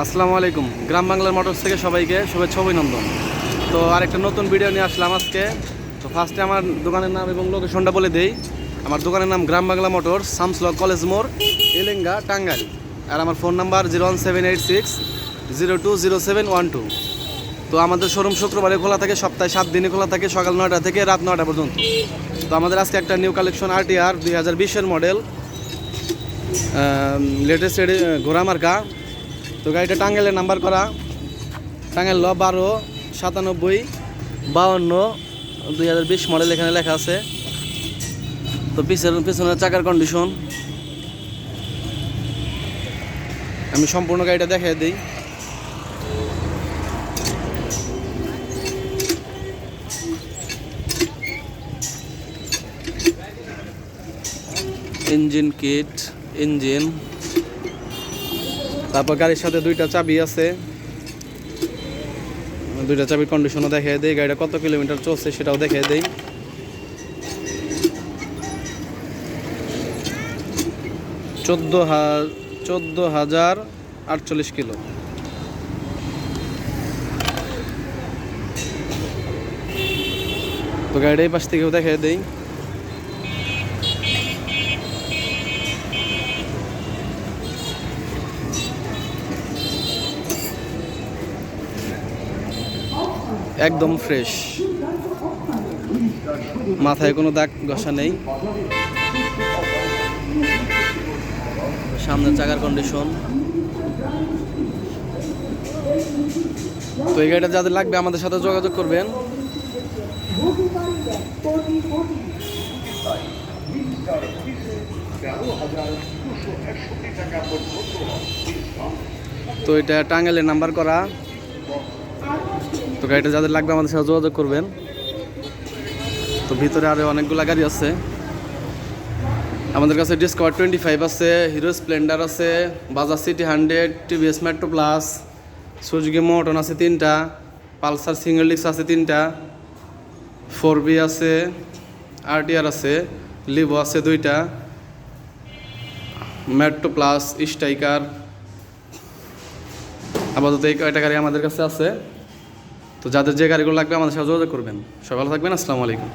আসসালামু আলাইকুম। গ্রাম বাংলার মোটরস থেকে সবাইকে শুভেচ্ছা অভিনন্দন। তো আরেকটা নতুন ভিডিও নিয়ে আসলাম আজকে। তো ফার্স্টে আমার দোকানের নাম এবং লোকেশনটা বলে দেই। আমার দোকানের নাম গ্রাম বাংলা মোটরস শামসল কলেজ মোড় এলেঙ্গা, টাঙ্গাইল। আর আমার phone number zero one seven eight six zero two zero seven one two তো আমাদের শোরুম শুক্রবারে খোলা থাকে, সপ্তাহে সাত দিনে খোলা থাকে, সকাল নয়টা থেকে রাত নয়টা পর্যন্ত। তো আমাদের আজকে একটা নিউ কালেকশন আরটিআর দুই হাজার বিশের মডেল লেটেস্ট ঘোড়া মার্কা। তো গাড়িটা টাঙ্গাইলের নাম্বার করা। টাঙ্গাইল ল বারো, সাতানব্বই বাউন্ন দুই হাজার বিশ মডেল এখানে লেখা আছে। তো পিছের পিছনের চাকার কন্ডিশন আমি সম্পূর্ণ গাড়িটা দেখাই দিই। Engine kit, engine. তারপর গাড়ির সাথে দুইটা চাবি আছে। দুইটা চাবির কন্ডিশনও দেখিয়ে দেই, গাড়িটা কত কিলোমিটার চলছে সেটাও দেখিয়ে দেই। চোদ্দ চোদ্দ হাজার আটচল্লিশ কিলো। তো গাড়িটা এই পাশ থেকেও দেখিয়ে দেই। একদম ফ্রেশ। মাথায় কোনো দাগ ঘষা নেই। সামনের চাকার কন্ডিশন তো এই গাড়িটা যাদের লাগবে আমাদের সাথে যোগাযোগ করবেন। তো এটা টাঙ্গাইলের নাম্বার করা। তো গাড়িটা যাদের লাগবে আমাদের সাথে যোগাযোগ করবেন। তো ভিতরে আরও অনেকগুলো গাড়ি আছে। আমাদের কাছে ডিসকভার টোয়েন্টি ফাইভ আছে হিরো স্প্লেন্ডার আছে Bajaj CT hundred TVS Metro Plus Suzuki মোটন আছে তিনটা পালসার সিঙ্গেল ডিক্স আছে তিনটা ফোর বি আছে আরটিআর আছে লিভো আছে দুইটা মেট্রো প্লাস স্ট্রাইকার আপাতত এই কয়টা গাড়ি আমাদের কাছে আছে। তো যাদের যে গাড়িগুলো লাগবে আমাদের সাথে যোগাযোগ করবেন। সকালে থাকবেন আসসালামু আলাইকুম।